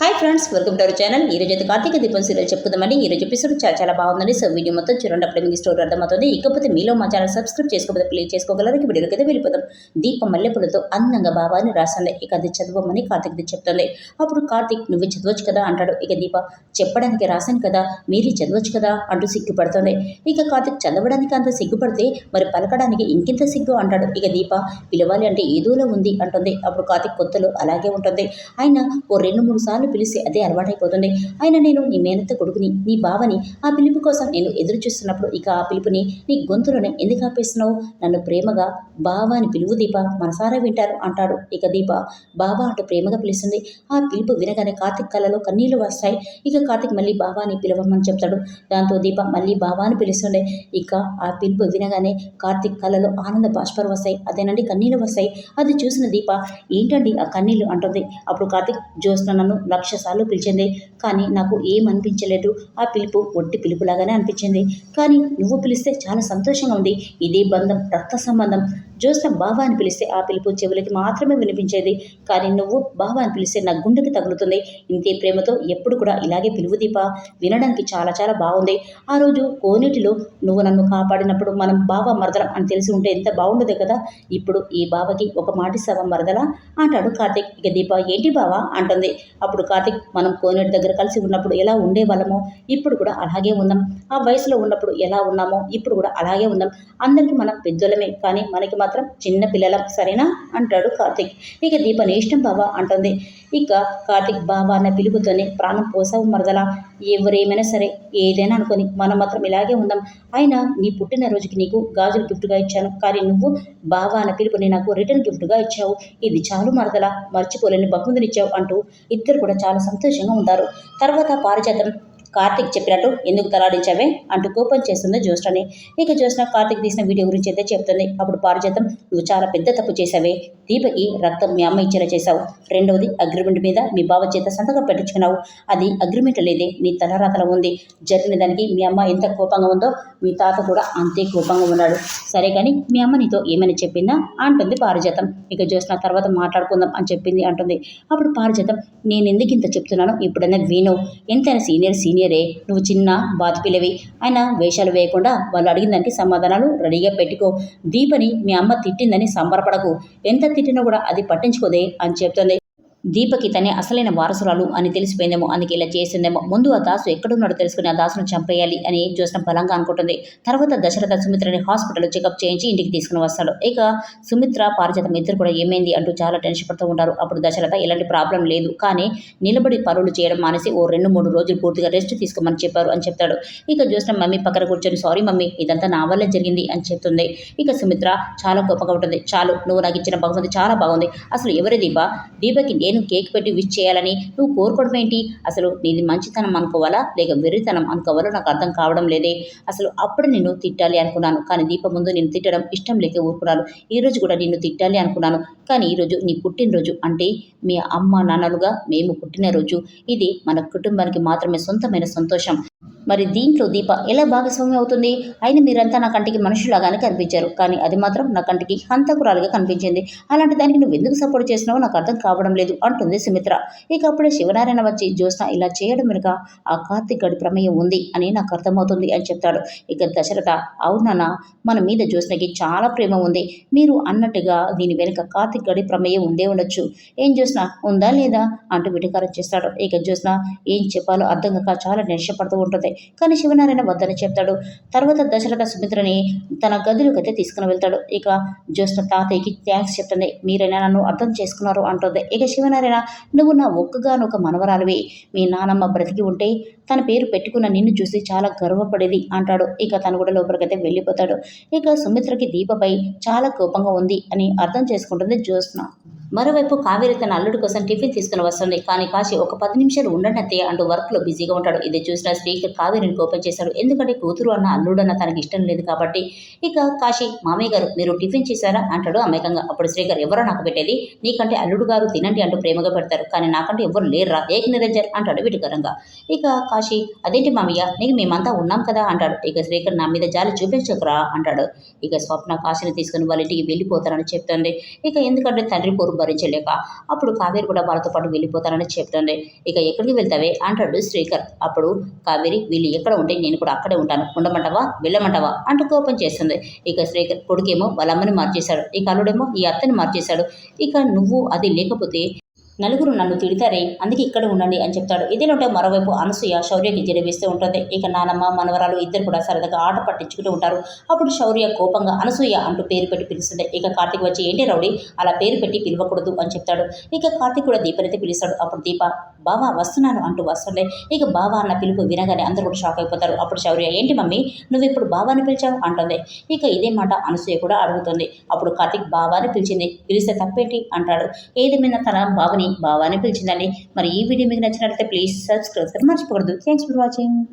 Hi friends welcome to our channel ఈ రోజు అయితే కార్తీక దీపం సీరియల్ చెప్పుకుందామండి. ఈ రోజు ఎపిసోడ్ చాలా చాలా బాగుందని సో వీడియో మొత్తం చూడండి. అప్పుడే మీకు స్టోరీ అర్థమవుతుంది. ఇకపోతే మీలో మా ఛానల్ సబ్స్క్రైబ్ చేసుకోకపోతే ప్లీజ్ చేసుకోగలరు? వీడియోకి అయితే వెళ్ళిపోతాం దీపం మల్లెపూలతో అందంగా బాబాని రాసింది. ఇక అది చదవమని కార్తీక్ చెప్తుంది. అప్పుడు కార్తీక్ నువ్వు చదవచ్చు కదా? అంటాడు. ఇక దీప చెప్పడానికి రాశాను కదా. మీరే చదవచ్చు కదా? అంటూ సిగ్గుపడుతుంది. ఇక కార్తీక్ చదవడానికి అంత సిగ్గుపడితే మరి పలకడానికి ఇంకెంత సిగ్గు? అంటాడు. ఇక దీప పిలవాలి అంటే ఏదోలో ఉంది? అంటుంది. అప్పుడు కార్తీక్ కొత్తలో అలాగే ఉంటుంది. ఆయన ఓ రెండు మూడు సార్లు పిలిచి అదే అలవాటైపోతుంది. ఆయన నేను నీ మేనత్త కొడుకుని నీ బావని ఆ పిలుపు కోసం నేను ఎదురు చూస్తున్నప్పుడు ఇక ఆ పిలుపుని నీ గొంతులోనే ఎందుకు ఆపేస్తున్నావు? నన్ను ప్రేమగా బావ అని పిలువు దీప మనసారా వింటారు అంటాడు. ఇక దీప బావ అంటూ ప్రేమగా పిలుస్తుంది. ఆ పిలుపు వినగానే కార్తిక్ కళ్ళలో కన్నీళ్ళు వస్తాయి. ఇక కార్తిక్ మళ్ళీ బావా అని పిలవమని చెప్తాడు. దాంతో దీప మళ్ళీ బావా అని పిలుస్తుండే. ఇక ఆ పిలుపు వినగానే కార్తిక్ కళ్ళలో ఆనంద బాష్పాలు వస్తాయి. అదేనండి కన్నీళ్ళు వస్తాయి. అది చూసిన దీప ఏంటండి ఆ కన్నీళ్ళు? అంటుంది. అప్పుడు కార్తిక్ జ్యోత్స్న నన్ను లక్ష సార్లు పిలిచింది. కానీ నాకు ఏమనిపించలేదు. ఆ పిలుపు ఒట్టి పిలుపులాగానే అనిపించింది. కానీ నువ్వు పిలిస్తే చాలా సంతోషంగా ఉంది. ఇదే బంధం రక్త సంబంధం. జ్యోత్స్న బావా అని పిలిస్తే ఆ పిలుపు చెవులకి మాత్రమే వినిపించేది. కానీ నువ్వు బావా అని పిలిస్తే నా గుండెకి తగులుతుంది. ఇంతే ప్రేమతో ఎప్పుడు కూడా ఇలాగే పిలువు దీప. వినడానికి చాలా చాలా బాగుంది. ఆ రోజు కోనేటిలో నువ్వు నన్ను కాపాడినప్పుడు మనం బావ మరదలం అని తెలిసి ఉంటే ఎంత బాగుండదు కదా. ఇప్పుడు ఈ బావకి ఒక మాటి సవ మరదలా? అంటాడు కార్తిక్. ఇక దీప ఏంటి బావా? అంటుంది. అప్పుడు కార్తిక్ మనం కోనేటి దగ్గర కలిసి ఉన్నప్పుడు ఎలా ఉండేవాళ్ళమో? ఇప్పుడు కూడా అలాగే ఉన్నాం. ఆ వయసులో ఉన్నప్పుడు ఎలా ఉన్నామో? ఇప్పుడు కూడా అలాగే ఉన్నాం. అందరికీ మనం పెద్దలమే కానీ మనకి మాత్రం చిన్న పిల్లలం సరేనా? అంటాడు కార్తిక్. ఇక దీప నీ ఇష్టం బావా అంటుంది. ఇక కార్తిక్ బావా అన్న పిలుపుతోనే ప్రాణం పోసావు మరదలా. ఎవరేమైనా సరే ఏదైనా అనుకొని మనం మాత్రం ఇలాగే ఉందాం. అయినా నీ పుట్టినరోజుకి నీకు గాజులు గిఫ్ట్గా ఇచ్చాను. కానీ నువ్వు బావా అన్న పిలుపుని నాకు రిటర్న్ గిఫ్ట్గా ఇచ్చావు. ఇది చాలు మరదలా. మర్చిపోలేని బహుమతినిచ్చావు అంటూ ఇద్దరు కూడా చాలా సంతోషంగా ఉంటారు. తర్వాత పారిజాతం కార్తిక్ చెప్పినట్టు ఎందుకు తలాడించావే అంటూ కోపం చేస్తుంది జ్యోష్ణని ఇక జ్యోష్ణ కార్తిక్ తీసిన వీడియో గురించి అయితే చెప్తుంది. అప్పుడు పారిజాతం నువ్వు చాలా పెద్ద తప్పు చేశావే దీపకి రక్తం మీ అమ్మ ఇచ్చేలా చేశావు. రెండవది అగ్రిమెంట్ మీద మీ బావ చేత సంతకం పెట్టించుకున్నావు అది అగ్రిమెంట్ లేదే నీ తలరాతలో ఉంది. జరిగిన దానికి మీ అమ్మ ఎంత కోపంగా ఉందో మీ తాత కూడా అంతే కోపంగా ఉన్నాడు. సరే కానీ మీ అమ్మ నీతో ఏమైనా చెప్పిందా? అంటుంది పారిజాతం. ఇక చూసిన తర్వాత మాట్లాడుకుందాం అని చెప్పింది అంటుంది. అప్పుడు పారిజాతం నేను ఎందుకు ఇంత చెప్తున్నాను ఇప్పుడైనా విను. ఎంతైనా సీనియర్ సీనియరే నువ్వు చిన్న బాతిపిల్లవి అయినా వేషాలు వేయకుండా వాళ్ళు అడిగిన దానికి సమాధానాలు రెడీగా పెట్టుకో. దీపని మీ అమ్మ తిట్టిందని సంబరపడకు. ఎంత తిట్టినా కూడా అది పట్టించుకోదే అని చెప్తుంది. దీపకి తనే అసలైన వారసురాలు అని తెలిసిపోయిందేమో. అందుకే ఇలా చేసిందేమో. ముందు ఆ దాసు ఎక్కడున్నాడో తెలుసుకుని ఆ దాసును చంపేయాలి అని జ్యోత్స్న బలంగా అనుకుంటుంది. తర్వాత దశరథ సుమిత్రని హాస్పిటల్లో చెకప్ చేయించి ఇంటికి తీసుకుని వస్తాడు. ఇక సుమిత్ర పారిజాతం ఇద్దరు కూడా ఏమైంది అంటూ చాలా టెన్షన్ పడుతూ ఉంటారు. అప్పుడు దశరథ ఎలాంటి ప్రాబ్లం లేదు. కానీ నిలబడి పనులు చేయడం మానేసి ఓ రెండు మూడు రోజులు పూర్తిగా రెస్ట్ తీసుకోమని చెప్పారు అని చెప్తాడు. ఇక జ్యోత్స్న మమ్మీ పక్కన కూర్చొని సారీ మమ్మీ ఇదంతా నా వల్లే జరిగింది అని చెప్తుంది. ఇక సుమిత్ర చాలా గొప్పగా ఉంటుంది. చాలు నువ్వు నాకు ఇచ్చిన బాగుంది చాలా బాగుంది. అసలు ఎవరి దీప దీపకి నేను కేక్ పెట్టి విష్ చేయాలని నువ్వు కోరుకోవడం ఏంటి? అసలు నీది మంచితనం అనుకోవాలా? లేక వెర్రితనం అనుకోవాలో నాకు అర్థం కావడం లేదే. అసలు అప్పుడు నిన్ను తిట్టాలి అనుకున్నాను. కానీ దీప ముందు నేను తిట్టడం ఇష్టం లేక ఊరుకున్నాను. ఈరోజు కూడా నిన్ను తిట్టాలి అనుకున్నాను. కానీ ఈరోజు నీ పుట్టినరోజు. అంటే మీ అమ్మ నాన్నలుగా మేము పుట్టినరోజు ఇది మన కుటుంబానికి మాత్రమే సొంతమైన సంతోషం. మరి దీంట్లో దీప ఎలా భాగస్వామ్యం అవుతుంది? అయినా మీరంతా నా కంటికి మనుషులాగానే కనిపించారు. కానీ అది మాత్రం నా కంటికి హంతకురాలుగా కనిపించింది. అలాంటి దానికి నువ్వు ఎందుకు సపోర్ట్ చేసినావో నాకు అర్థం కావడం లేదు అంటుంది సుమిత్ర. ఇక అప్పుడే శివనారాయణ వచ్చి జ్యోత్స్న ఇలా చేయడం వెనుక ఆ కార్తిక్ గడి ప్రమేయం ఉంది అని నాకు అర్థమవుతుంది అని చెప్తాడు. ఇక దశరథ అవునన్నా మన మీద జ్యోత్స్నకి చాలా ప్రేమ ఉంది. మీరు అన్నట్టుగా దీని వెనుక కార్తిక్ గడి ప్రమేయం ఉండే ఉండొచ్చు. ఏం జ్యోత్స్న ఉందా లేదా? అంటూ విటకారం చేస్తాడు. ఇక జ్యోత్స్న ఏం చెప్పాలో అర్థం కాక చాలా నిరసపడుతూ ఉంటుంది. కానీ శివనారాయణ వద్దని చెప్తాడు. తర్వాత దశరథ సుమిత్రని తన గదిలోకి అయితే తీసుకుని వెళ్తాడు. ఇక జ్యోత్స్న తాతయ్యకి థ్యాంక్స్ చెప్తుంది. మీరైనా నన్ను అర్థం చేసుకున్నారు అంటుంది. ఇక శివనారాయణ నువ్వు నా ఒక్కగానొక మనవరాలివి. మీ నానమ్మ బ్రతికి ఉంటే తన పేరు పెట్టుకున్న నిన్ను చూసి చాలా గర్వపడేది అంటాడు. ఇక తను కూడా లోపలికైతే వెళ్ళిపోతాడు. ఇక సుమిత్రకి దీపపై చాలా కోపంగా ఉంది అని అర్థం చేసుకుంటుంది జ్యోత్స్న మరోవైపు కావేరి తన అల్లుడి కోసం టిఫిన్ తీసుకుని వస్తుంది. కానీ కాశీ ఒక పది నిమిషాలు ఉండండి అత్తయ్య అంటూ వర్క్లో బిజీగా ఉంటాడు. ఇది చూసిన శ్రీకర్ కావేరిని కోపం చేశాడు. ఎందుకంటే కూతురు అన్న అల్లుడు అన్న తనకి ఇష్టం లేదు కాబట్టి ఇక కాశీ మామయ్య గారు మీరు టిఫిన్ చేశారా? అంటాడు అమాయకంగా అప్పుడు శ్రీకర్ ఎవరో నాకు పెట్టేది? నీకంటే అల్లుడు గారు తినండి అంటూ ప్రేమగా పెడతారు. కానీ నాకంటే ఎవరు లేరురా? ఏక నిరంజన్ అంటాడు విటికరంగా ఇక కాశీ అదేంటి మామయ్య? నీకు మేమంతా ఉన్నాం కదా అంటాడు. ఇక శ్రీకర్ నా మీద జాలి చూపించకురా అంటాడు. ఇక స్వప్న కాశీని తీసుకుని వాళ్ళ ఇంటికి వెళ్ళిపోతారని చెప్తుంది. ఇక ఎందుకంటే తండ్రి పోరు భరించలేక అప్పుడు కావేరి కూడా వాళ్ళతో పాటు వెళ్ళిపోతానని చెప్తుంది. ఇక ఎక్కడికి వెళ్తావే? అంటాడు శ్రీకర్. అప్పుడు కావేరి వీళ్ళు ఎక్కడ ఉంటే నేను కూడా అక్కడే ఉంటాను. ఉండమంటావా? వెళ్ళమంటావా? అంటూ కోపం చేస్తుంది. ఇక శ్రీకర్ కొడుకేమో వాళ్ళ అమ్మని మార్చేశాడు. ఇక అల్లుడేమో ఈ అత్తని మార్చేశాడు. ఇక నువ్వు అది లేకపోతే నలుగురు నన్ను తిడతారే అందుకే ఇక్కడ ఉండండి అని చెప్తాడు. ఇదేనంటే మరోవైపు అనసూయ శౌర్యకి జరిపిస్తూ ఉంటుంది. ఇక నానమ్మ మనవరాలు ఇద్దరు కూడా సరదాగా ఆట పట్టించుకుంటూ ఉంటారు. అప్పుడు శౌర్య కోపంగా అనసూయ అంటూ పేరు పెట్టి పిలుస్తుంది. ఇక కార్తీక్ వచ్చి ఏంటి రౌడీ? అలా పేరు పెట్టి పిలవకూడదు అని చెప్తాడు. ఇక కార్తీక్ కూడా దీపనైతే పిలుస్తాడు. అప్పుడు దీప బావా వస్తున్నాను అంటూ వస్తుండే ఇక బావా అన్న పిలుపు వినగానే అందరూ కూడా షాక్ అయిపోతారు. అప్పుడు శౌర్య ఏంటి మమ్మీ? నువ్వు ఇప్పుడు బావాని పిలిచావు? అంటుంది. ఇక ఇదే మాట అనసూయ కూడా అడుగుతుంది. అప్పుడు కార్తీక్ బావాని పిలిచింది. పిలిస్తే తప్పేంటి? అంటాడు. ఏదేమైనా తన బావని బావాని పిలిచిందండి. మరి ఈ వీడియో మీకు నచ్చినట్లయితే ప్లీజ్ సబ్స్క్రైబ్ మర్చిపోకూడదు. Thanks for watching